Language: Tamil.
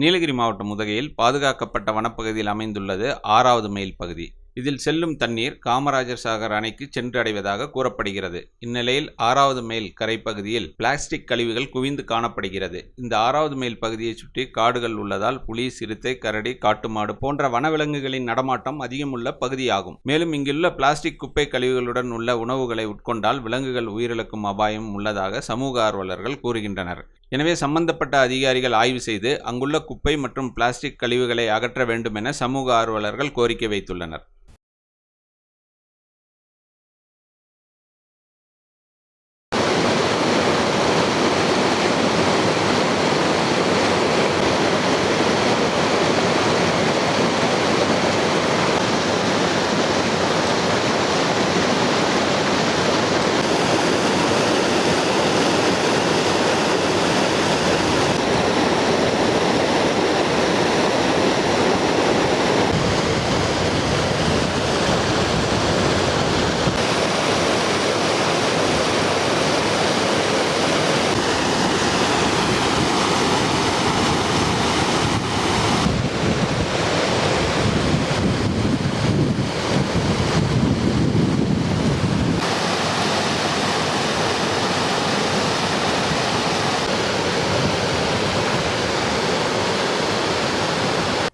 நீலகிரி மாவட்டம் உதகையில் பாதுகாக்கப்பட்ட வனப்பகுதியில் அமைந்துள்ளது ஆறாவது மைல் பகுதி. இதில் செல்லும் தண்ணீர் காமராஜர் சாகர் அணைக்கு சென்றடைவதாக கூறப்படுகிறது. இந்நிலையில் ஆறாவது மைல் கரைப்பகுதியில் பிளாஸ்டிக் கழிவுகள் குவிந்து காணப்படுகிறது. இந்த ஆறாவது மைல் பகுதியை சுற்றி காடுகள் உள்ளதால் புலி சிறுத்தை கரடி காட்டுமாடு போன்ற வனவிலங்குகளின் நடமாட்டம் அதிகமுள்ள பகுதியாகும். மேலும் இங்குள்ள பிளாஸ்டிக் குப்பை கழிவுகளுடன் உள்ள உணவுகளை உட்கொண்டால் விலங்குகள் உயிரிழக்கும் அபாயம் உள்ளதாக சமூக ஆர்வலர்கள் கூறுகின்றனர். எனவே சம்பந்தப்பட்ட அதிகாரிகள் ஆய்வு செய்து அங்குள்ள குப்பை மற்றும் பிளாஸ்டிக் கழிவுகளை அகற்ற வேண்டும் என சமூக ஆர்வலர்கள் கோரிக்கை வைத்துள்ளனர்.